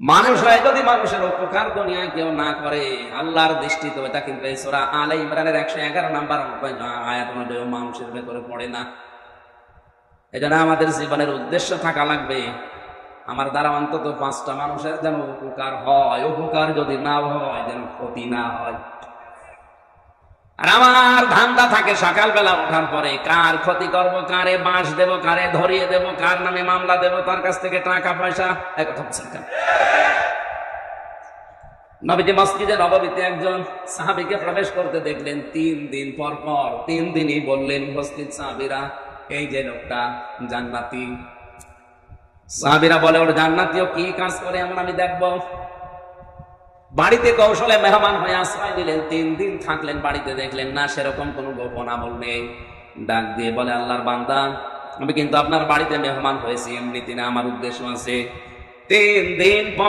মানুষ হয়, যদি মানুষের উপকার দুনিয়া কেউ না করে, আল্লাহর দৃষ্টিতে ওটা কিন্তু এই আলে ইমরানের একশো এগারো নাম্বার আয়াত মানুষের ভেতরে পড়ে না। এই আমাদের জীবনের উদ্দেশ্য থাকা লাগবে, আমার দ্বারা অন্তত পাঁচটা মানুষের যেন উপকার হয়, উপকার যদি না হয়, যেন ক্ষতি না হয়। আর আমার ধান্দা থাকে সকালবেলা ওঠার পরে, কার ক্ষতি করব, কারে বাঁশ দেব, কারে ধরিয়ে দেব, কার নামে মামলা দেব, তার কাছ থেকে টাকা, পয়সা এক কথা বলছেন কেন? নবীজি মসজিদে নবমীতে একজন সাহাবিকে প্রবেশ করতে দেখলেন, তিন দিন পর পর, তিন দিনই বললেন উপস্থিত সাহাবিরা, এই যে লোকটা জান্নাতি সাহাবিরা বলে, ওর জান্নাতিও কি কাজ করে, এমন আমি দেখব বাড়িতে কৌশলে মেহমান হয়ে আশ্রয় দিলেন, তিন দিন থাকলেন, বাড়িতে দেখলেন, না, সেরকম কোনো গোপন আমল নেই। ডাক দিয়ে বলে, আল্লাহর বান্দা, আমি কিন্তু আপনার বাড়িতে মেহমান হয়েছি এমনি তিনি আমার উদ্দেশ্য আছে। তিন দিন